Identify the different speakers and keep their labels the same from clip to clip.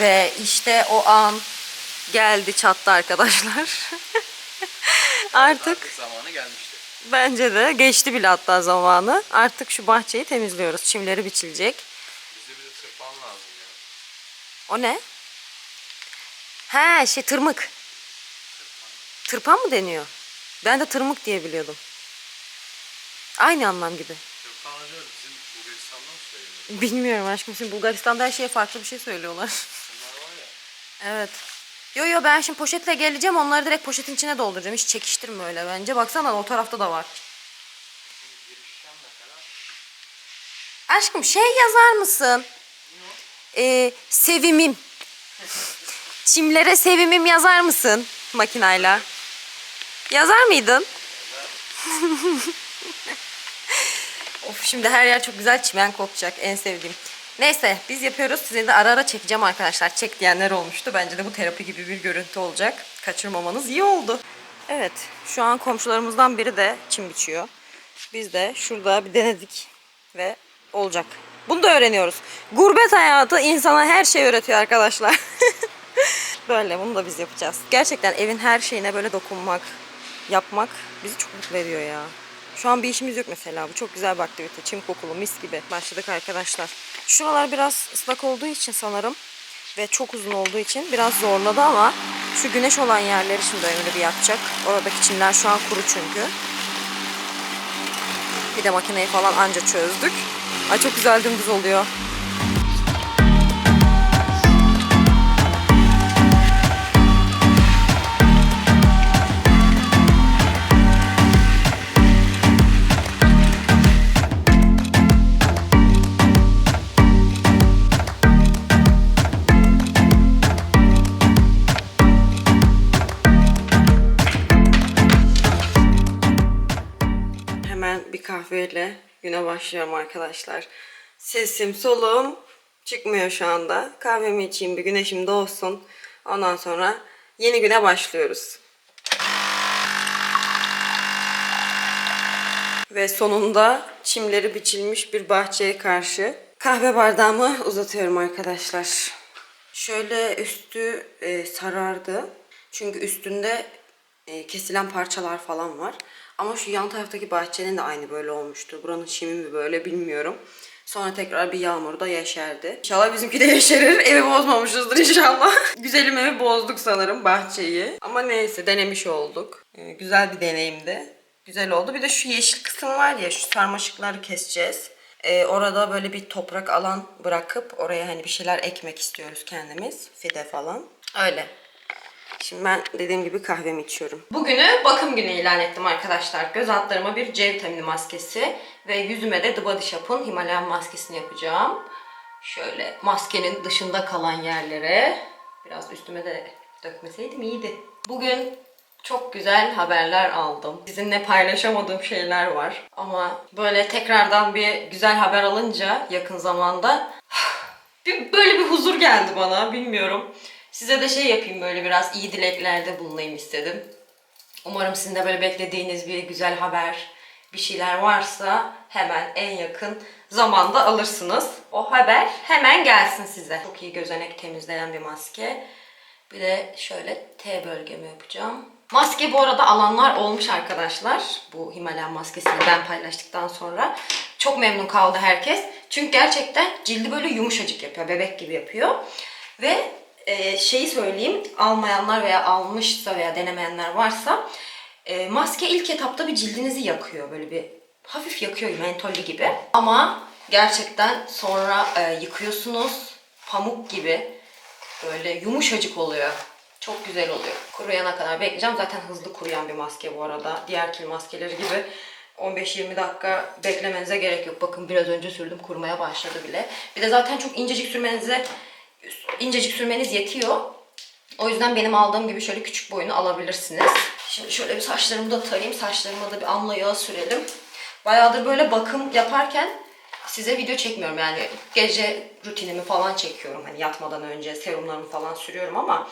Speaker 1: Ve işte o an geldi çattı arkadaşlar. Artık
Speaker 2: Artık zamanı gelmişti.
Speaker 1: bence de geçti bile hatta zamanı. Artık şu bahçeyi temizliyoruz. Çimleri biçilecek.
Speaker 2: Bize bir de tırpan lazım ya.
Speaker 1: O ne? He şey tırmık. Tırpan mı deniyor? Ben de tırmık diye biliyordum. Aynı anlam gibi.
Speaker 2: Tırpan acaba bizim Bulgaristan'da mı söyleniyor?
Speaker 1: Bilmiyorum aşkım. Şimdi Bulgaristan'da her şeye farklı bir şey söylüyorlar. Evet. Yo yo ben şimdi poşetle geleceğim. Onları direkt poşetin içine dolduracağım. Hiç çekiştirme öyle bence. Baksana o tarafta da var. Aşkım şey yazar mısın? Ee, sevimim. Çimlere sevimim yazar mısın makinayla? Yazar mıydın? of şimdi her yer çok güzel çimen kokacak en sevdiğim. Neyse biz yapıyoruz. Size de ara ara çekeceğim arkadaşlar. Çek diyenler olmuştu. Bence de bu terapi gibi bir görüntü olacak. Kaçırmamanız iyi oldu. Evet şu an komşularımızdan biri de çim biçiyor. Biz de şurada bir denedik ve olacak. Bunu da öğreniyoruz. Gurbet hayatı insana her şey öğretiyor arkadaşlar. böyle bunu da biz yapacağız. Gerçekten evin her şeyine böyle dokunmak, yapmak bizi çok mutlu ediyor ya. Şu an bir işimiz yok mesela. Bu çok güzel bir aktivite. Çim kokulu mis gibi. Başladık arkadaşlar. Şuralar biraz ıslak olduğu için sanırım ve çok uzun olduğu için biraz zorladı ama şu güneş olan yerleri şimdi Emre bir yapacak. Oradaki çimler şu an kuru çünkü. Bir de makineyi falan anca çözdük. Ay çok güzel dümdüz oluyor. Başlıyorum arkadaşlar. Sesim soluğum çıkmıyor şu anda. Kahvemi içeyim bir güneşim doğsun. Ondan sonra yeni güne başlıyoruz. Ve sonunda çimleri biçilmiş bir bahçeye karşı kahve bardağımı uzatıyorum arkadaşlar. Şöyle üstü e, sarardı. Çünkü üstünde e, kesilen parçalar falan var. Ama şu yan taraftaki bahçenin de aynı böyle olmuştu. Buranın çimi mi böyle bilmiyorum. Sonra tekrar bir yağmurda yeşerdi. İnşallah bizimki de yeşerir. Evi bozmamışızdır inşallah. Güzelim evi bozduk sanırım bahçeyi. Ama neyse denemiş olduk. E, güzel bir deneyimdi. Güzel oldu. Bir de şu yeşil kısım var ya şu sarmaşıkları keseceğiz. Ee, orada böyle bir toprak alan bırakıp oraya hani bir şeyler ekmek istiyoruz kendimiz. Fide falan. Öyle. Şimdi ben dediğim gibi kahvemi içiyorum. Bugünü bakım günü ilan ettim arkadaşlar. Göz altlarıma bir C vitamini maskesi ve yüzüme de The Body Shop'un Himalayan maskesini yapacağım. Şöyle maskenin dışında kalan yerlere biraz üstüme de dökmeseydim iyiydi. Bugün çok güzel haberler aldım. Sizinle paylaşamadığım şeyler var. Ama böyle tekrardan bir güzel haber alınca yakın zamanda bir, böyle bir huzur geldi bana. Bilmiyorum. Size de şey yapayım böyle biraz iyi dileklerde bulunayım istedim. Umarım sizin de böyle beklediğiniz bir güzel haber, bir şeyler varsa hemen en yakın zamanda alırsınız. O haber hemen gelsin size. Çok iyi gözenek temizleyen bir maske. Bir de şöyle T bölgemi yapacağım. Maske bu arada alanlar olmuş arkadaşlar. Bu Himalayan maskesini ben paylaştıktan sonra. Çok memnun kaldı herkes. Çünkü gerçekten cildi böyle yumuşacık yapıyor. Bebek gibi yapıyor. Ve e, şeyi söyleyeyim. Almayanlar veya almışsa veya denemeyenler varsa e, maske ilk etapta bir cildinizi yakıyor. Böyle bir hafif yakıyor mentollü gibi. Ama gerçekten sonra e, yıkıyorsunuz. Pamuk gibi böyle yumuşacık oluyor. Çok güzel oluyor. Kuruyana kadar bekleyeceğim. Zaten hızlı kuruyan bir maske bu arada. Diğer kil maskeleri gibi 15-20 dakika beklemenize gerek yok. Bakın biraz önce sürdüm kurumaya başladı bile. Bir de zaten çok incecik sürmenize incecik sürmeniz yetiyor. O yüzden benim aldığım gibi şöyle küçük boyunu alabilirsiniz. Şimdi şöyle bir saçlarımı da tarayayım. Saçlarıma da bir amla yağı sürelim. Bayağıdır böyle bakım yaparken size video çekmiyorum yani gece rutinimi falan çekiyorum hani yatmadan önce serumlarımı falan sürüyorum ama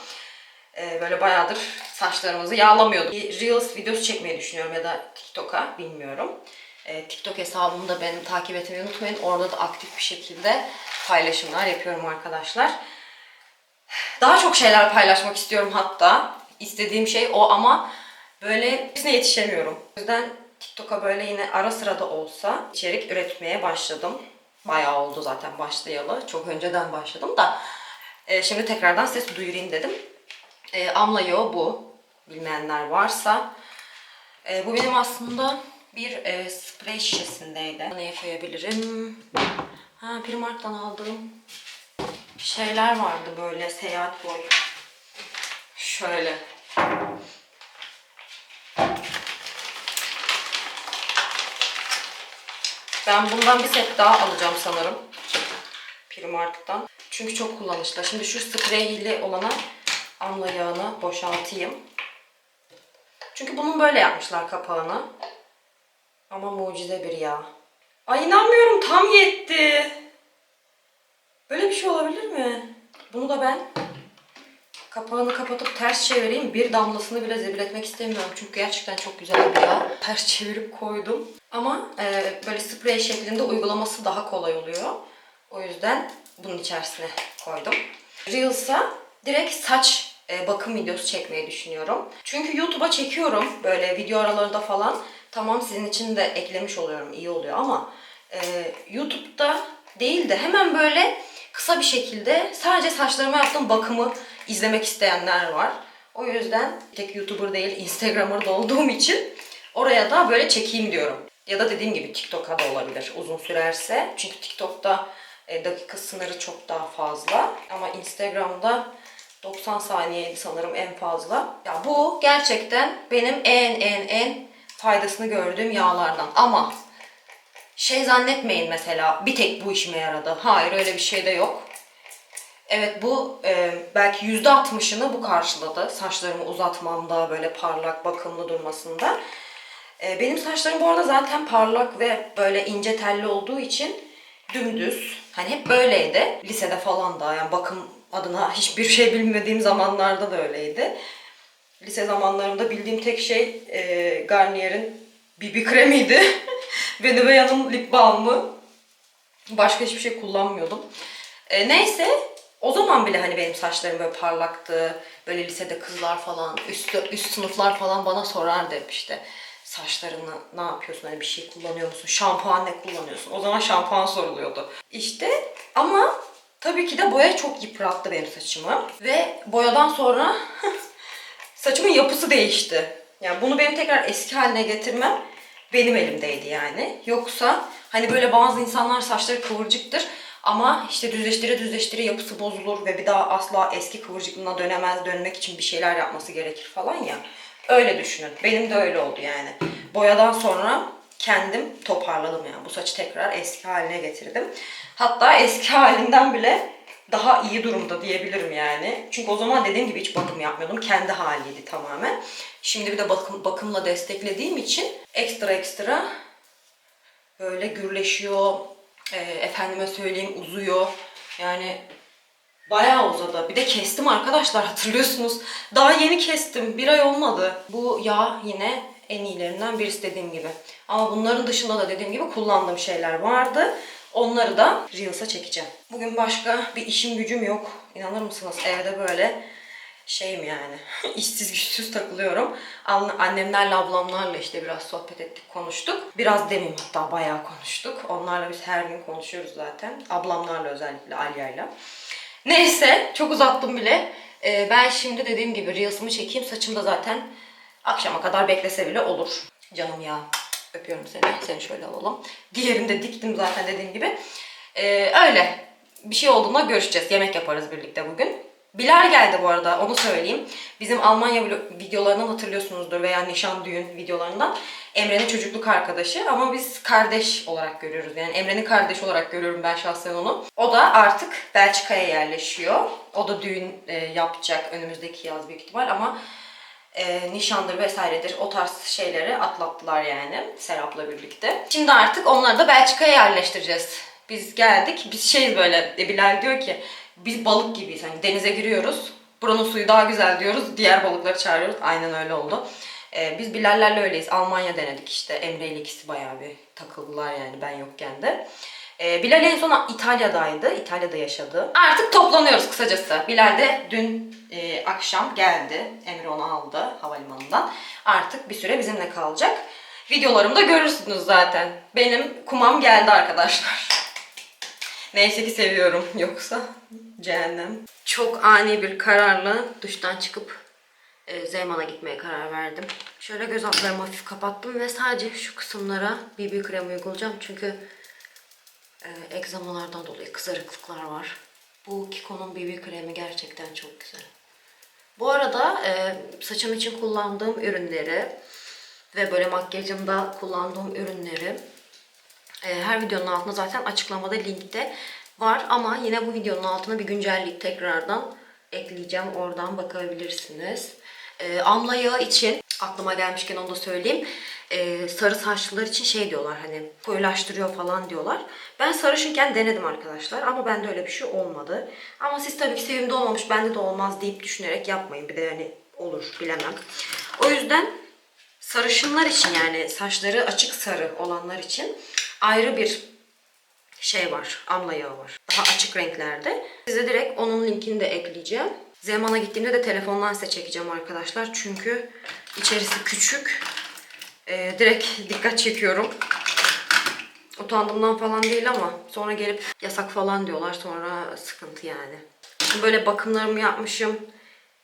Speaker 1: e, böyle bayağıdır saçlarımızı yağlamıyordum. Bir Reels videosu çekmeyi düşünüyorum ya da TikTok'a bilmiyorum. E, TikTok hesabımı da benim takip etmeyi unutmayın. Orada da aktif bir şekilde paylaşımlar yapıyorum arkadaşlar. Daha çok şeyler paylaşmak istiyorum hatta. İstediğim şey o ama böyle hepsine yetişemiyorum. O yüzden TikTok'a böyle yine ara sıra da olsa içerik üretmeye başladım. Bayağı oldu zaten başlayalı. Çok önceden başladım da. e, şimdi tekrardan ses duyurayım dedim. E, Amla yağı bu. Bilmeyenler varsa. E, bu benim aslında bir e, sprey şişesindeydi. Neye koyabilirim? Ha, Primark'tan aldığım şeyler vardı böyle seyahat boyu. Şöyle. Ben bundan bir set daha alacağım sanırım. Primark'tan. Çünkü çok kullanışlı. Şimdi şu spreyli olana amla yağını boşaltayım. Çünkü bunun böyle yapmışlar kapağını. Ama mucize bir yağ. Ay inanmıyorum tam yetti. Böyle bir şey olabilir mi? Bunu da ben kapağını kapatıp ters çevireyim. Bir damlasını bile zebil istemiyorum. Çünkü gerçekten çok güzel bir yağ. Ters çevirip koydum. Ama e, böyle sprey şeklinde uygulaması daha kolay oluyor. O yüzden bunun içerisine koydum. Reels'a direkt saç e, bakım videosu çekmeyi düşünüyorum. Çünkü YouTube'a çekiyorum böyle video aralarında falan. Tamam sizin için de eklemiş oluyorum iyi oluyor ama e, YouTube'da değil de hemen böyle kısa bir şekilde sadece saçlarıma yaptığım bakımı izlemek isteyenler var. O yüzden tek YouTuber değil Instagramer da olduğum için oraya da böyle çekeyim diyorum. Ya da dediğim gibi TikTok'a da olabilir uzun sürerse. Çünkü TikTok'ta e, dakika sınırı çok daha fazla. Ama Instagram'da 90 saniyeydi sanırım en fazla. Ya bu gerçekten benim en en en faydasını gördüğüm yağlardan. Ama şey zannetmeyin mesela bir tek bu işime yaradı. Hayır öyle bir şey de yok. Evet bu e, belki yüzde altmışını bu karşıladı. Saçlarımı uzatmamda böyle parlak bakımlı durmasında. E, benim saçlarım bu arada zaten parlak ve böyle ince telli olduğu için dümdüz. Hani hep böyleydi. Lisede falan da yani bakım adına hiçbir şey bilmediğim zamanlarda da öyleydi. Lise zamanlarımda bildiğim tek şey e, Garnier'in BB kremiydi. ve Nivea'nın lip balmı. Başka hiçbir şey kullanmıyordum. E, neyse o zaman bile hani benim saçlarım böyle parlaktı. Böyle lisede kızlar falan, üst, üst sınıflar falan bana sorardı hep işte. Saçlarını ne yapıyorsun? Hani bir şey kullanıyor musun? Şampuan ne kullanıyorsun? O zaman şampuan soruluyordu. İşte ama tabii ki de boya çok yıprattı benim saçımı. Ve boyadan sonra saçımın yapısı değişti. Yani bunu benim tekrar eski haline getirmem benim elimdeydi yani. Yoksa hani böyle bazı insanlar saçları kıvırcıktır ama işte düzleştire düzleştire yapısı bozulur ve bir daha asla eski kıvırcıklığına dönemez. Dönmek için bir şeyler yapması gerekir falan ya. Öyle düşünün. Benim de öyle oldu yani. Boyadan sonra kendim toparladım yani. Bu saçı tekrar eski haline getirdim. Hatta eski halinden bile daha iyi durumda diyebilirim yani. Çünkü o zaman dediğim gibi hiç bakım yapmıyordum. Kendi haliydi tamamen. Şimdi bir de bakım, bakımla desteklediğim için ekstra ekstra böyle gürleşiyor. E, efendime söyleyeyim uzuyor. Yani bayağı uzadı. Bir de kestim arkadaşlar hatırlıyorsunuz. Daha yeni kestim. Bir ay olmadı. Bu yağ yine en iyilerinden birisi dediğim gibi. Ama bunların dışında da dediğim gibi kullandığım şeyler vardı. Onları da Reels'a çekeceğim. Bugün başka bir işim gücüm yok. İnanır mısınız? Evde böyle şeyim yani. işsiz güçsüz takılıyorum. An- Annemlerle ablamlarla işte biraz sohbet ettik konuştuk. Biraz demeyeyim hatta bayağı konuştuk. Onlarla biz her gün konuşuyoruz zaten. Ablamlarla özellikle Alya'yla. Neyse çok uzattım bile. Ee, ben şimdi dediğim gibi Reels'ımı çekeyim. Saçım da zaten akşama kadar beklese bile olur. Canım ya. Öpüyorum seni. Seni şöyle alalım. Diğerini de diktim zaten dediğim gibi. Ee, öyle. Bir şey olduğunda görüşeceğiz. Yemek yaparız birlikte bugün. Bilal geldi bu arada onu söyleyeyim. Bizim Almanya videolarından hatırlıyorsunuzdur veya nişan düğün videolarından. Emre'nin çocukluk arkadaşı ama biz kardeş olarak görüyoruz. Yani Emre'nin kardeşi olarak görüyorum ben şahsen onu. O da artık Belçika'ya yerleşiyor. O da düğün e, yapacak önümüzdeki yaz büyük ihtimal ama e, nişandır vesairedir o tarz şeyleri atlattılar yani Serap'la birlikte. Şimdi artık onları da Belçika'ya yerleştireceğiz. Biz geldik. Biz şeyiz böyle e, Bilal diyor ki biz balık gibiyiz. Hani denize giriyoruz. Buranın suyu daha güzel diyoruz. Diğer balıkları çağırıyoruz. Aynen öyle oldu. E, biz Bilal'lerle öyleyiz. Almanya denedik işte. Emre ile ikisi bayağı bir takıldılar yani ben yokken de. Ee, Bilal en son İtalya'daydı. İtalya'da yaşadı. Artık toplanıyoruz kısacası. Bilal de dün e, akşam geldi. Emre onu aldı havalimanından. Artık bir süre bizimle kalacak. Videolarımda görürsünüz zaten. Benim kumam geldi arkadaşlar. Neyse ki seviyorum. Yoksa cehennem. Çok ani bir kararla duştan çıkıp e, Zeyman'a gitmeye karar verdim. Şöyle göz altlarımı hafif kapattım ve sadece şu kısımlara BB krem uygulayacağım. Çünkü e, egzamalardan dolayı kızarıklıklar var. Bu Kiko'nun BB kremi gerçekten çok güzel. Bu arada e, saçım için kullandığım ürünleri ve böyle makyajımda kullandığım ürünleri e, her videonun altında zaten açıklamada linkte var ama yine bu videonun altına bir güncellik tekrardan ekleyeceğim. Oradan bakabilirsiniz. E, amla yağı için aklıma gelmişken onu da söyleyeyim. E, sarı saçlılar için şey diyorlar hani koyulaştırıyor falan diyorlar. Ben sarışınken denedim arkadaşlar ama bende öyle bir şey olmadı. Ama siz tabii ki sevimde olmamış bende de olmaz deyip düşünerek yapmayın. Bir de hani olur bilemem. O yüzden sarışınlar için yani saçları açık sarı olanlar için ayrı bir şey var. Amla yağı var. Daha açık renklerde. Size direkt onun linkini de ekleyeceğim. Zeman'a gittiğimde de telefondan size çekeceğim arkadaşlar. Çünkü içerisi küçük. Ee, direkt dikkat çekiyorum. Utandığımdan falan değil ama sonra gelip yasak falan diyorlar. Sonra sıkıntı yani. Şimdi böyle bakımlarımı yapmışım.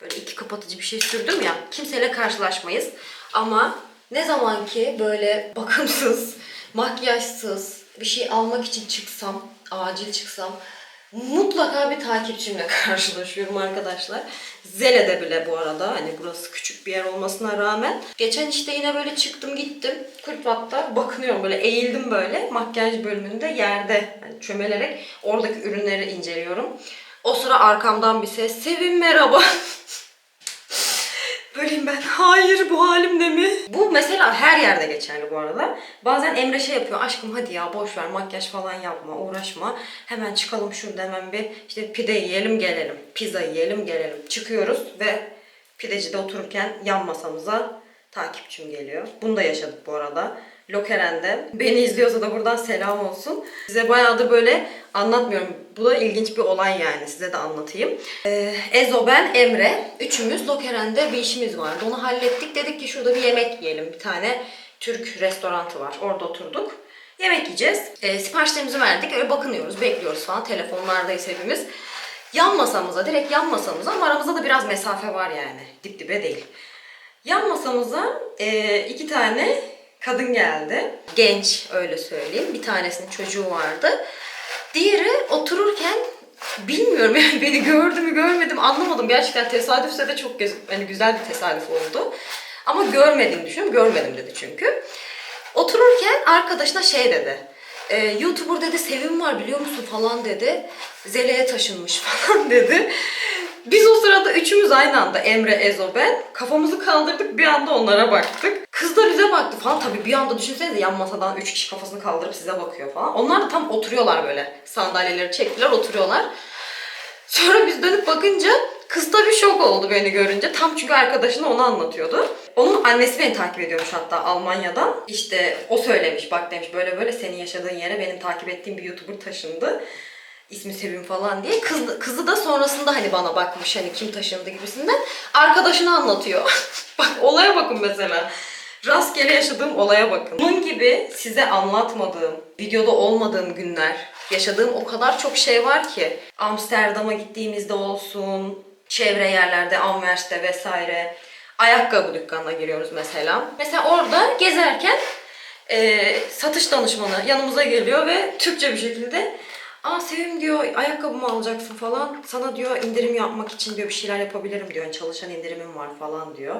Speaker 1: Böyle iki kapatıcı bir şey sürdüm ya. Kimseyle karşılaşmayız. Ama ne zaman ki böyle bakımsız, makyajsız bir şey almak için çıksam, acil çıksam mutlaka bir takipçimle karşılaşıyorum arkadaşlar. Zele'de bile bu arada hani burası küçük bir yer olmasına rağmen. Geçen işte yine böyle çıktım gittim. Kırklat'ta bakınıyorum böyle eğildim böyle makyaj bölümünde yerde hani çömelerek oradaki ürünleri inceliyorum. O sıra arkamdan bir ses Sevim merhaba. Böyleyim ben. Hayır bu halimde mi? Bu mesela her yerde geçerli bu arada. Bazen Emre şey yapıyor. Aşkım hadi ya boş ver makyaj falan yapma uğraşma. Hemen çıkalım şurada hemen bir işte pide yiyelim gelelim. Pizza yiyelim gelelim. Çıkıyoruz ve pidecide otururken yan masamıza takipçim geliyor. Bunu da yaşadık bu arada. Lokeren'de. Beni izliyorsa da buradan selam olsun. Size bayağıdır böyle anlatmıyorum. Bu da ilginç bir olay yani. Size de anlatayım. Ee, Ezo, ben, Emre. Üçümüz Lokeren'de bir işimiz vardı. Onu hallettik. Dedik ki şurada bir yemek yiyelim. Bir tane Türk restorantı var. Orada oturduk. Yemek yiyeceğiz. Ee, siparişlerimizi verdik. Öyle bakınıyoruz, bekliyoruz falan. Telefonlardayız hepimiz. Yan masamıza, direkt yan masamıza ama aramızda da biraz mesafe var yani. Dip dibe değil. Yan masamıza e, iki tane kadın geldi. Genç öyle söyleyeyim. Bir tanesinin çocuğu vardı. Diğeri otururken bilmiyorum yani beni gördü mü görmedim anlamadım. Gerçekten tesadüfse de çok hani güzel bir tesadüf oldu. Ama görmediğimi düşünüyorum. Görmedim dedi çünkü. Otururken arkadaşına şey dedi. E, YouTuber dedi Sevim var biliyor musun falan dedi. Zele'ye taşınmış falan dedi. Biz o sırada üçümüz aynı anda Emre, Ezo, ben kafamızı kaldırdık bir anda onlara baktık. Kız da bize baktı falan tabii bir anda düşünsenize yan masadan üç kişi kafasını kaldırıp size bakıyor falan. Onlar da tam oturuyorlar böyle sandalyeleri çektiler oturuyorlar. Sonra biz dönüp bakınca kız tabii şok oldu beni görünce. Tam çünkü arkadaşına onu anlatıyordu. Onun annesi beni takip ediyormuş hatta Almanya'dan. İşte o söylemiş bak demiş böyle böyle senin yaşadığın yere benim takip ettiğim bir YouTuber taşındı. İsmi Sevim falan diye. Kız, kızı da sonrasında hani bana bakmış hani kim taşındı gibisinden. Arkadaşına anlatıyor. bak olaya bakın mesela. Rastgele yaşadığım olaya bakın. Bunun gibi size anlatmadığım, videoda olmadığım günler, yaşadığım o kadar çok şey var ki. Amsterdam'a gittiğimizde olsun, çevre yerlerde, Anvers'te vesaire. Ayakkabı dükkanına giriyoruz mesela. Mesela orada gezerken e, satış danışmanı yanımıza geliyor ve Türkçe bir şekilde Aa Sevim diyor ayakkabımı alacaksın falan. Sana diyor indirim yapmak için diyor bir şeyler yapabilirim diyor. Yani çalışan indirimim var falan diyor.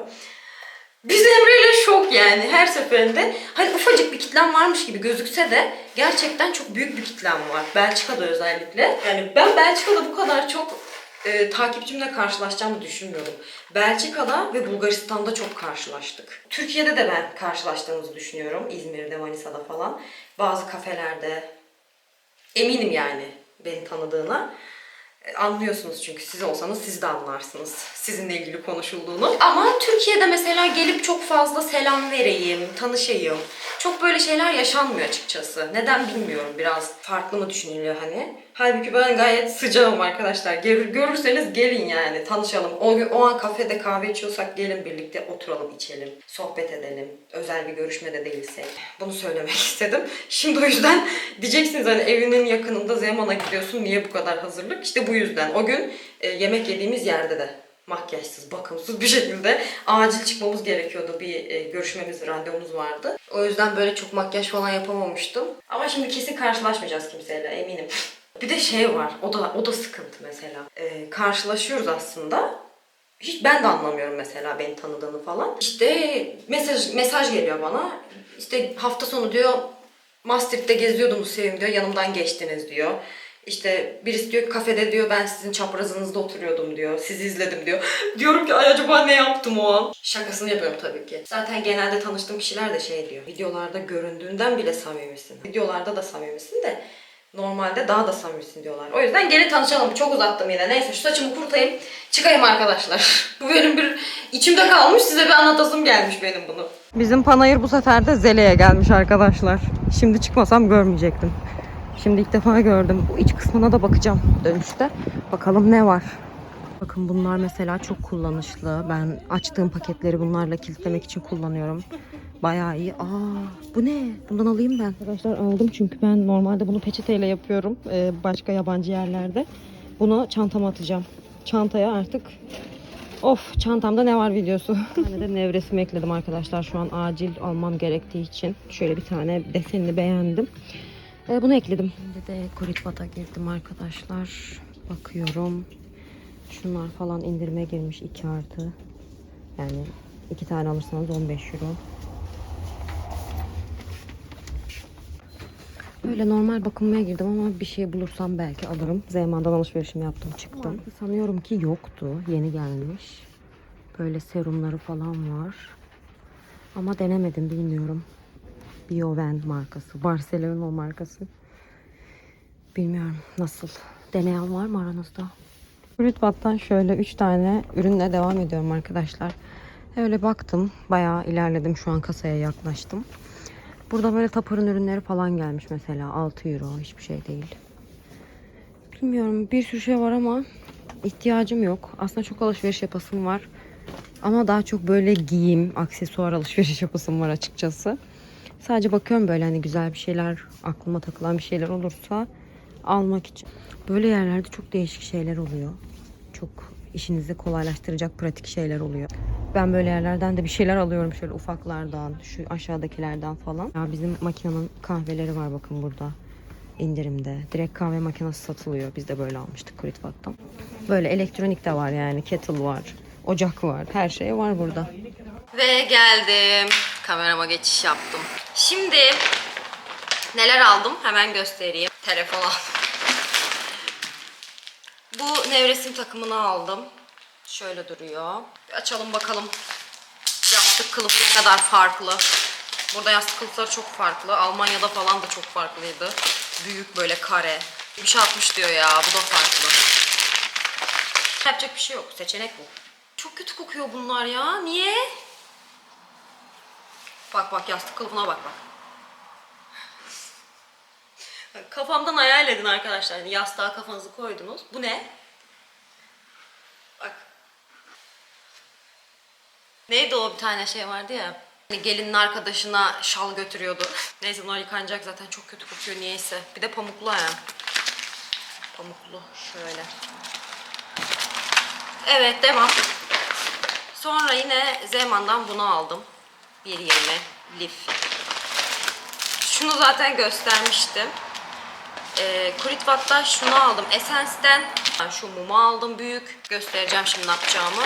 Speaker 1: Biz Emre'yle şok yani her seferinde. Hani ufacık bir kitlem varmış gibi gözükse de gerçekten çok büyük bir kitlem var. Belçika'da özellikle. Yani ben Belçika'da bu kadar çok e, takipçimle karşılaşacağımı düşünmüyordum. Belçika'da ve Bulgaristan'da çok karşılaştık. Türkiye'de de ben karşılaştığımızı düşünüyorum. İzmir'de, Manisa'da falan. Bazı kafelerde, eminim yani beni tanıdığına. E, Anlıyorsunuz çünkü siz olsanız siz de anlarsınız sizinle ilgili konuşulduğunu. Ama Türkiye'de mesela gelip çok fazla selam vereyim, tanışayım. Çok böyle şeyler yaşanmıyor açıkçası. Neden bilmiyorum. Biraz farklı mı düşünülüyor hani. Halbuki ben gayet sıcağım arkadaşlar. Gör- görürseniz gelin yani tanışalım. O, gün- o an kafede kahve içiyorsak gelin birlikte oturalım içelim. Sohbet edelim. Özel bir görüşmede değilsek. Bunu söylemek istedim. Şimdi o yüzden diyeceksiniz hani evinin yakınında Zeman'a gidiyorsun. Niye bu kadar hazırlık? İşte bu yüzden. O gün e, yemek yediğimiz yerde de makyajsız, bakımsız bir şekilde acil çıkmamız gerekiyordu. Bir e, görüşmemiz, randevumuz vardı. O yüzden böyle çok makyaj falan yapamamıştım. Ama şimdi kesin karşılaşmayacağız kimseyle eminim. Bir de şey var, o da o da sıkıntı mesela. E, karşılaşıyoruz aslında. Hiç ben de anlamıyorum mesela beni tanıdığını falan. İşte mesaj mesaj geliyor bana. İşte hafta sonu diyor Maastricht'te geziyordunuz Sevim diyor. Yanımdan geçtiniz diyor. İşte birisi diyor kafede diyor ben sizin çaprazınızda oturuyordum diyor. Sizi izledim diyor. Diyorum ki ay acaba ne yaptım o an? Şakasını yapıyorum tabii ki. Zaten genelde tanıştığım kişiler de şey diyor. Videolarda göründüğünden bile samimisin. Videolarda da samimisin de normalde daha da samimisin diyorlar. O yüzden gelin tanışalım. Çok uzattım yine. Neyse şu saçımı kurutayım. Çıkayım arkadaşlar. Bu benim bir içimde kalmış. Size bir anlatasım gelmiş benim bunu. Bizim panayır bu sefer de Zele'ye gelmiş arkadaşlar. Şimdi çıkmasam görmeyecektim. Şimdi ilk defa gördüm. Bu iç kısmına da bakacağım dönüşte. Bakalım ne var. Bakın bunlar mesela çok kullanışlı. Ben açtığım paketleri bunlarla kilitlemek için kullanıyorum. Bayağı iyi. Aa, bu ne? Bundan alayım ben. Arkadaşlar aldım çünkü ben normalde bunu peçeteyle yapıyorum. Ee, başka yabancı yerlerde. Bunu çantama atacağım. Çantaya artık Of çantamda ne var videosu. Bir tane de nevresimi ekledim arkadaşlar. Şu an acil almam gerektiği için. Şöyle bir tane desenini beğendim. Ee, bunu ekledim. Şimdi de Kuritbat'a girdim arkadaşlar. Bakıyorum. Şunlar falan indirime girmiş 2 artı. Yani iki tane alırsanız 15 euro. Böyle normal bakınmaya girdim ama bir şey bulursam belki alırım. Zeyman'dan alışverişimi yaptım çıktım. Sanıyorum ki yoktu. Yeni gelmiş. Böyle serumları falan var. Ama denemedim bilmiyorum. Bioven markası. Barcelona markası. Bilmiyorum nasıl. Deneyen var mı aranızda? Rütbat'tan şöyle 3 tane ürünle devam ediyorum arkadaşlar. Öyle baktım. Bayağı ilerledim. Şu an kasaya yaklaştım. Burada böyle Tupper'ın ürünleri falan gelmiş mesela. 6 euro. Hiçbir şey değil. Bilmiyorum. Bir sürü şey var ama ihtiyacım yok. Aslında çok alışveriş yapasım var. Ama daha çok böyle giyim, aksesuar alışveriş yapasım var açıkçası. Sadece bakıyorum böyle hani güzel bir şeyler, aklıma takılan bir şeyler olursa almak için. Böyle yerlerde çok değişik şeyler oluyor. Çok işinizi kolaylaştıracak pratik şeyler oluyor. Ben böyle yerlerden de bir şeyler alıyorum şöyle ufaklardan, şu aşağıdakilerden falan. Ya bizim makinenin kahveleri var bakın burada indirimde. Direkt kahve makinesi satılıyor. Biz de böyle almıştık Kritvat'tan. Böyle elektronik de var yani. Kettle var. Ocak var. Her şey var burada. Ve geldim. Kamerama geçiş yaptım. Şimdi neler aldım hemen göstereyim. Telefon aldım. Bu nevresim takımını aldım. Şöyle duruyor. Bir açalım bakalım. Yastık kılıfı ne kadar farklı. Burada yastık kılıfları çok farklı. Almanya'da falan da çok farklıydı. Büyük böyle kare. Bir şey atmış diyor ya. Bu da farklı. Yapacak bir şey yok. Seçenek bu. Çok kötü kokuyor bunlar ya. Niye? Bak bak yastık kılıfına bak bak. Kafamdan hayal edin arkadaşlar. Yani yastığa kafanızı koydunuz. Bu ne? Bak. Neydi o bir tane şey vardı ya. Hani gelinin arkadaşına şal götürüyordu. Neyse bunlar yıkanacak zaten çok kötü kokuyor niyeyse. Bir de pamuklu ha. Pamuklu şöyle. Evet devam. Sonra yine Zeman'dan bunu aldım. 1.20 lif. Şunu zaten göstermiştim. Ee, Kuritvat'ta şunu aldım. Essence'den şu mumu aldım büyük. Göstereceğim şimdi ne yapacağımı.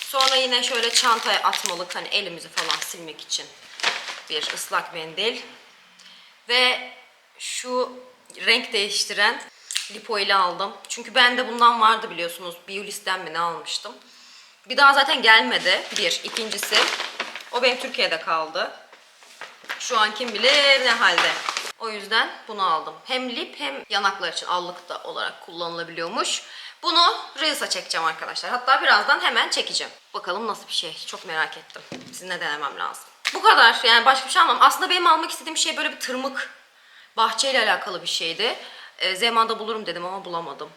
Speaker 1: Sonra yine şöyle çantaya atmalık hani elimizi falan silmek için bir ıslak mendil. Ve şu renk değiştiren lipo ile aldım. Çünkü bende bundan vardı biliyorsunuz. Biolis'ten mi ne almıştım. Bir daha zaten gelmedi. Bir. İkincisi o benim Türkiye'de kaldı. Şu an kim bilir ne halde. O yüzden bunu aldım. Hem lip hem yanaklar için allık da olarak kullanılabiliyormuş. Bunu Reels'a çekeceğim arkadaşlar. Hatta birazdan hemen çekeceğim. Bakalım nasıl bir şey. Çok merak ettim. Sizinle denemem lazım. Bu kadar. Yani başka bir şey almam. Aslında benim almak istediğim şey böyle bir tırmık bahçeyle alakalı bir şeydi. Ee, Zeman'da bulurum dedim ama bulamadım.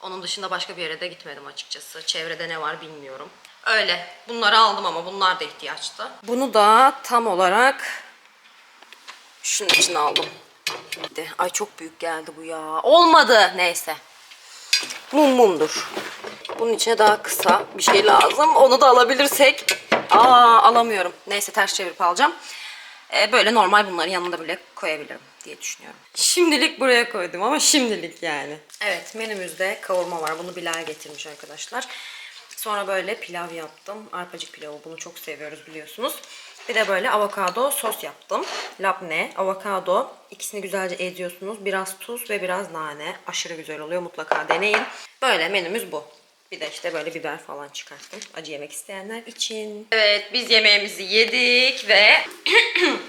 Speaker 1: Onun dışında başka bir yere de gitmedim açıkçası. Çevrede ne var bilmiyorum. Öyle. Bunları aldım ama bunlar da ihtiyaçtı. Bunu da tam olarak şunun için aldım. Ay çok büyük geldi bu ya. Olmadı. Neyse. Mum mumdur. Bunun içine daha kısa bir şey lazım. Onu da alabilirsek. Aa alamıyorum. Neyse ters çevirip alacağım. Ee, böyle normal bunların yanında bile koyabilirim diye düşünüyorum. Şimdilik buraya koydum ama şimdilik yani. Evet menümüzde kavurma var. Bunu Bilal getirmiş arkadaşlar. Sonra böyle pilav yaptım. Arpacık pilavı bunu çok seviyoruz biliyorsunuz. Bir de böyle avokado sos yaptım. Labne, avokado. İkisini güzelce eziyorsunuz. Biraz tuz ve biraz nane. Aşırı güzel oluyor. Mutlaka deneyin. Böyle menümüz bu. Bir de işte böyle biber falan çıkarttım. Acı yemek isteyenler için. Evet biz yemeğimizi yedik ve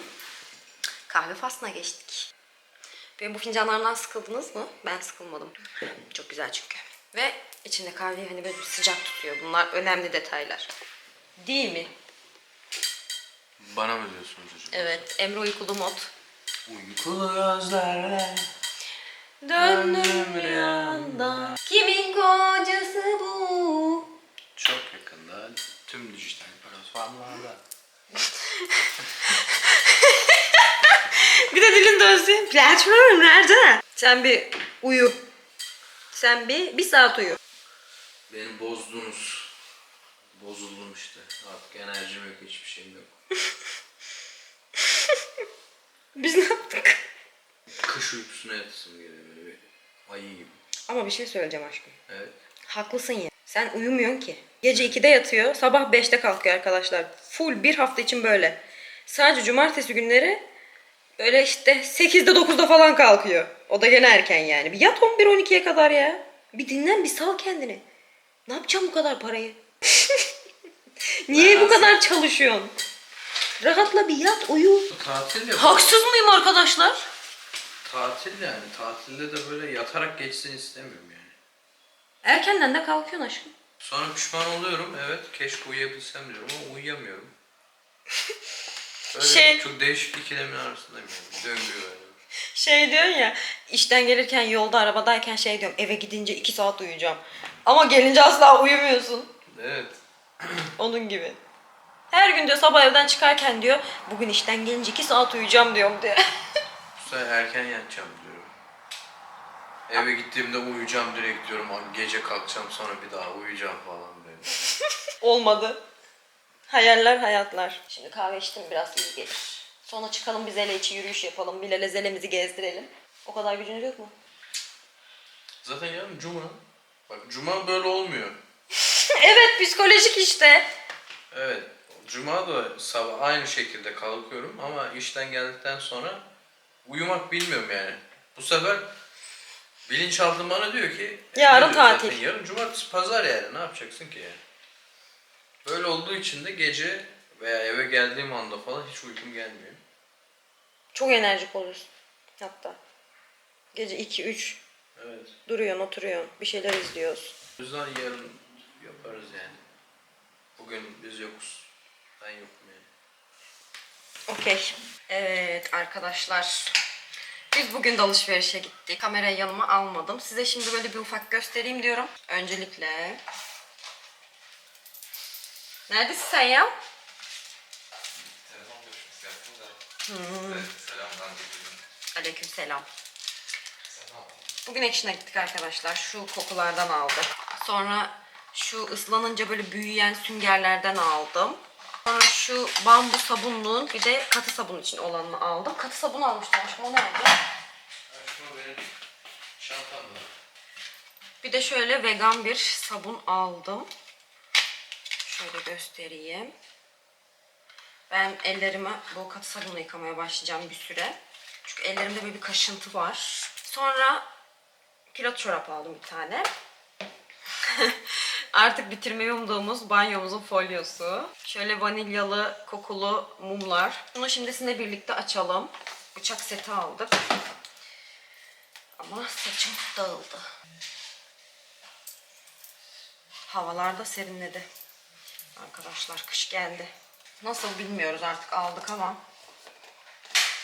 Speaker 1: kahve faslına geçtik. Benim bu fincanlarımdan sıkıldınız mı? Ben sıkılmadım. Çok güzel çünkü. Ve içinde kahveyi hani böyle sıcak tutuyor. Bunlar önemli detaylar. Değil mi?
Speaker 2: Bana mı diyorsunuz hocam?
Speaker 1: Evet. Emre uykulu mod.
Speaker 2: Uykulu gözlerle
Speaker 1: Döndüm rüyanda. Kimin kocası bu?
Speaker 2: çok yakında tüm dijital platformlarda.
Speaker 1: Bir de dilin dönsün. Platform nerede? Sen bir uyu. Sen bir, bir saat uyu.
Speaker 2: Beni bozdunuz. Bozuldum işte. Artık enerjim yok, hiçbir şeyim yok.
Speaker 1: Biz ne yaptık?
Speaker 2: Kış uykusuna yatasım geliyor böyle bir ayı gibi.
Speaker 1: Ama bir şey söyleyeceğim aşkım.
Speaker 2: Evet.
Speaker 1: Haklısın ya. Sen uyumuyorsun ki. Gece 2'de yatıyor, sabah 5'te kalkıyor arkadaşlar. Full bir hafta için böyle. Sadece cumartesi günleri böyle işte 8'de 9'da falan kalkıyor. O da gene erken yani. Bir yat 11-12'ye kadar ya. Bir dinlen bir sal kendini. Ne yapacağım bu kadar parayı? Niye bu kadar çalışıyorsun? Rahatla bir yat uyu.
Speaker 2: Tatil ya.
Speaker 1: Haksız mıyım arkadaşlar?
Speaker 2: Tatil yani. Tatilde de böyle yatarak geçsin istemiyorum yani.
Speaker 1: Erkenden de kalkıyorsun aşkım.
Speaker 2: Sonra pişman oluyorum. Evet keşke uyuyabilsem diyorum ama uyuyamıyorum. Böyle
Speaker 1: Şey-
Speaker 2: çok değişik ikilemin arasındayım yani. Döngü böyle.
Speaker 1: Şey diyorsun ya işten gelirken yolda arabadayken şey diyorum eve gidince 2 saat uyuyacağım. Ama gelince asla uyumuyorsun.
Speaker 2: Evet.
Speaker 1: Onun gibi. Her gün diyor sabah evden çıkarken diyor bugün işten gelince 2 saat uyuyacağım diyorum diyor.
Speaker 2: Bu sefer erken yatacağım diyorum. Eve gittiğimde uyuyacağım direkt diyorum. Gece kalkacağım sonra bir daha uyuyacağım falan böyle.
Speaker 1: Olmadı. Hayaller hayatlar. Şimdi kahve içtim biraz iyi gelir. Sonra çıkalım biz Zele içi yürüyüş yapalım. Bilal'e Zele'mizi gezdirelim. O kadar gücünüz yok mu?
Speaker 2: Zaten yarın cuma. Bak cuma böyle olmuyor.
Speaker 1: evet psikolojik işte.
Speaker 2: Evet. Cuma da sabah aynı şekilde kalkıyorum ama işten geldikten sonra uyumak bilmiyorum yani. Bu sefer bilinçaltım bana diyor ki
Speaker 1: Yarın
Speaker 2: "Ne diyor
Speaker 1: tatil."
Speaker 2: zaten Yarın cumartesi pazar yani ne yapacaksın ki yani. Böyle olduğu için de gece veya eve geldiğim anda falan hiç uykum gelmiyor.
Speaker 1: Çok enerjik olursun. Hatta. Gece 2-3
Speaker 2: Evet.
Speaker 1: duruyorsun oturuyorsun. Bir şeyler izliyorsun.
Speaker 2: O yüzden yarın yaparız yani. Bugün biz yokuz. Ben yokum yani.
Speaker 1: Okey. Evet arkadaşlar. Biz bugün de alışverişe gittik. Kamerayı yanıma almadım. Size şimdi böyle bir ufak göstereyim diyorum. Öncelikle. Neredesin sen ya?
Speaker 2: Telefon görüşmesi yaptım da. Selamlar getirdim.
Speaker 1: Aleyküm selam.
Speaker 2: Selam.
Speaker 1: Bugün Action'a gittik arkadaşlar. Şu kokulardan aldım. Sonra şu ıslanınca böyle büyüyen süngerlerden aldım. Sonra şu bambu sabunluğun bir de katı sabun için olanını aldım. Katı sabun almıştım aşkım o
Speaker 2: benim çantamda.
Speaker 1: Bir de şöyle vegan bir sabun aldım. Şöyle göstereyim. Ben ellerimi bu katı sabunla yıkamaya başlayacağım bir süre. Çünkü ellerimde böyle bir kaşıntı var. Sonra pilot çorap aldım bir tane. Artık bitirmeyi umduğumuz banyomuzun folyosu. Şöyle vanilyalı kokulu mumlar. Bunu şimdi sizinle birlikte açalım. bıçak seti aldık. Ama saçım dağıldı. Havalar da serinledi. Arkadaşlar kış geldi. Nasıl bilmiyoruz artık aldık ama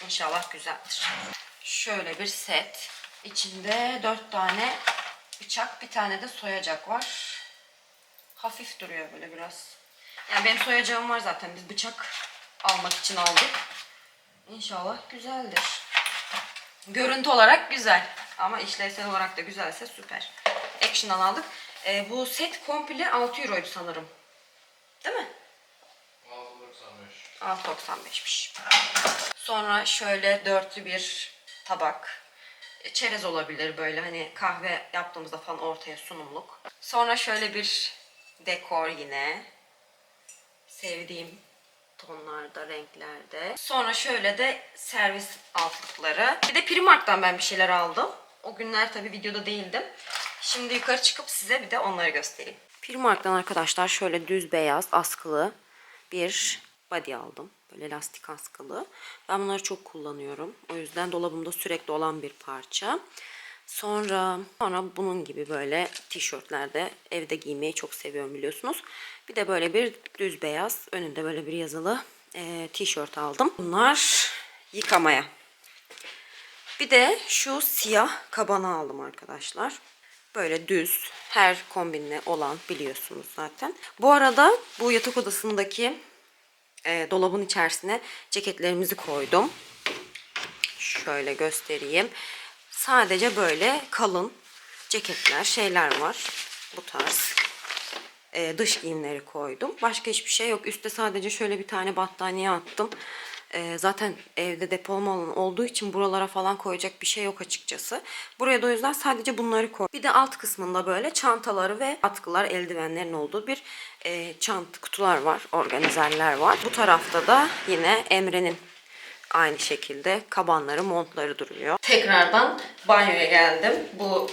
Speaker 1: inşallah güzeldir. Şöyle bir set. İçinde dört tane bıçak, bir tane de soyacak var. Hafif duruyor böyle biraz. Yani benim soyacağım var zaten. Biz bıçak almak için aldık. İnşallah güzeldir. Görüntü olarak güzel. Ama işlevsel olarak da güzelse süper. Action'dan aldık. Ee, bu set komple 6 euroydu sanırım. Değil mi? 6.95'miş. Sonra şöyle dörtlü bir tabak. E, Çerez olabilir böyle hani kahve yaptığımızda falan ortaya sunumluk. Sonra şöyle bir dekor yine. Sevdiğim tonlarda, renklerde. Sonra şöyle de servis altlıkları. Bir de Primark'tan ben bir şeyler aldım. O günler tabii videoda değildim. Şimdi yukarı çıkıp size bir de onları göstereyim. Primark'tan arkadaşlar şöyle düz beyaz askılı bir body aldım. Böyle lastik askılı. Ben bunları çok kullanıyorum. O yüzden dolabımda sürekli olan bir parça. Sonra sonra bunun gibi böyle tişörtlerde evde giymeyi çok seviyorum biliyorsunuz. Bir de böyle bir düz beyaz önünde böyle bir yazılı eee, tişört aldım. Bunlar yıkamaya. Bir de şu siyah kabanı aldım arkadaşlar. Böyle düz her kombinle olan biliyorsunuz zaten. Bu arada bu yatak odasındaki e, dolabın içerisine ceketlerimizi koydum. Şöyle göstereyim. Sadece böyle kalın ceketler, şeyler var. Bu tarz. E, dış giyimleri koydum. Başka hiçbir şey yok. Üste sadece şöyle bir tane battaniye attım. E, zaten evde depolama alanı olduğu için buralara falan koyacak bir şey yok açıkçası. Buraya da o yüzden sadece bunları koy. Bir de alt kısmında böyle çantaları ve atkılar, eldivenlerin olduğu bir e, çant kutular var. Organizerler var. Bu tarafta da yine Emre'nin aynı şekilde kabanları, montları duruyor. Tekrardan banyoya geldim. Bu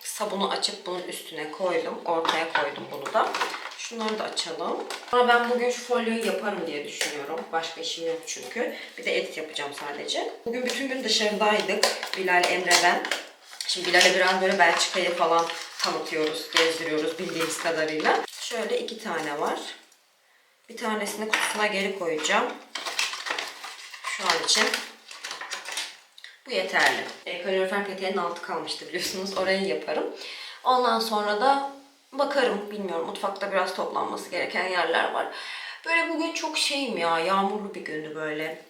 Speaker 1: sabunu açıp bunun üstüne koydum. Ortaya koydum bunu da. Şunları da açalım. Sonra ben bugün şu folyoyu yaparım diye düşünüyorum. Başka işim yok çünkü. Bir de edit yapacağım sadece. Bugün bütün gün dışarıdaydık. Bilal, Emre, ben. Şimdi Bilal'e biraz böyle Belçika'yı falan tanıtıyoruz, gezdiriyoruz bildiğimiz kadarıyla. Şöyle iki tane var. Bir tanesini kutusuna geri koyacağım. Şu an için bu yeterli. E, kalorifer peteğinin altı kalmıştı biliyorsunuz. Orayı yaparım. Ondan sonra da bakarım. Bilmiyorum. Mutfakta biraz toplanması gereken yerler var. Böyle bugün çok şeyim ya. Yağmurlu bir gündü böyle.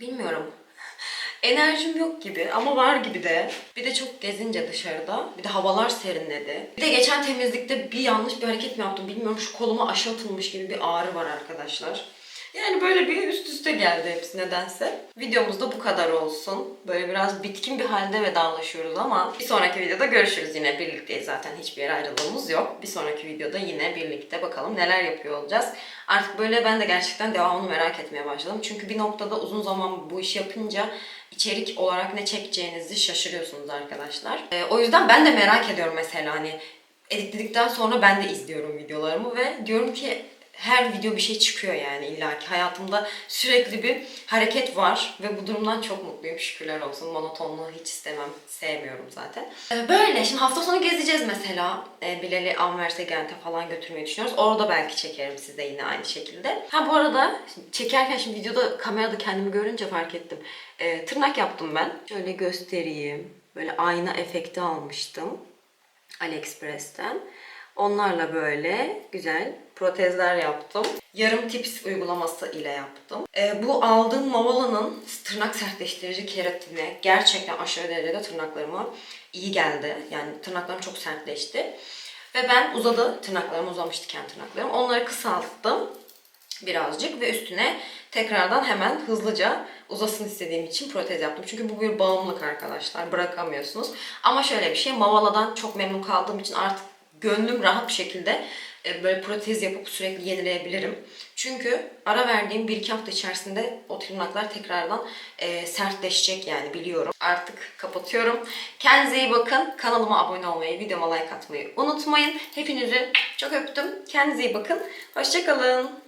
Speaker 1: Bilmiyorum. Enerjim yok gibi ama var gibi de. Bir de çok gezince dışarıda. Bir de havalar serinledi. Bir de geçen temizlikte bir yanlış bir hareket mi yaptım bilmiyorum. Şu koluma aşı atılmış gibi bir ağrı var arkadaşlar. Yani böyle bir üst üste geldi hepsi nedense. Videomuz da bu kadar olsun. Böyle biraz bitkin bir halde vedalaşıyoruz ama bir sonraki videoda görüşürüz yine birlikteyiz zaten hiçbir yere ayrılığımız yok. Bir sonraki videoda yine birlikte bakalım neler yapıyor olacağız. Artık böyle ben de gerçekten devamını merak etmeye başladım. Çünkü bir noktada uzun zaman bu işi yapınca içerik olarak ne çekeceğinizi şaşırıyorsunuz arkadaşlar. Ee, o yüzden ben de merak ediyorum mesela hani editledikten sonra ben de izliyorum videolarımı ve diyorum ki her video bir şey çıkıyor yani illaki hayatımda sürekli bir hareket var ve bu durumdan çok mutluyum şükürler olsun. Monotonluğu hiç istemem sevmiyorum zaten. Ee, böyle şimdi hafta sonu gezeceğiz mesela. Ee, Bilal'i Anvers'e Gent'e falan götürmeyi düşünüyoruz. Orada belki çekerim size yine aynı şekilde. Ha bu arada çekerken şimdi videoda kamerada kendimi görünce fark ettim. Ee, tırnak yaptım ben. Şöyle göstereyim. Böyle ayna efekti almıştım. AliExpress'ten. Onlarla böyle güzel protezler yaptım. Yarım tips uygulaması ile yaptım. Ee, bu aldığım Mavala'nın tırnak sertleştirici keratini gerçekten aşırı derecede tırnaklarıma iyi geldi. Yani tırnaklarım çok sertleşti. Ve ben uzadı, tırnaklarım uzamıştı tırnaklarım. Onları kısalttım birazcık ve üstüne tekrardan hemen hızlıca uzasın istediğim için protez yaptım. Çünkü bu bir bağımlılık arkadaşlar. Bırakamıyorsunuz. Ama şöyle bir şey. Mavala'dan çok memnun kaldığım için artık gönlüm rahat bir şekilde e, böyle protez yapıp sürekli yenileyebilirim. Çünkü ara verdiğim 1-2 hafta içerisinde o tırnaklar tekrardan e, sertleşecek yani biliyorum. Artık kapatıyorum. Kendinize iyi bakın. Kanalıma abone olmayı, videoma like atmayı unutmayın. Hepinizi çok öptüm. Kendinize iyi bakın. Hoşçakalın.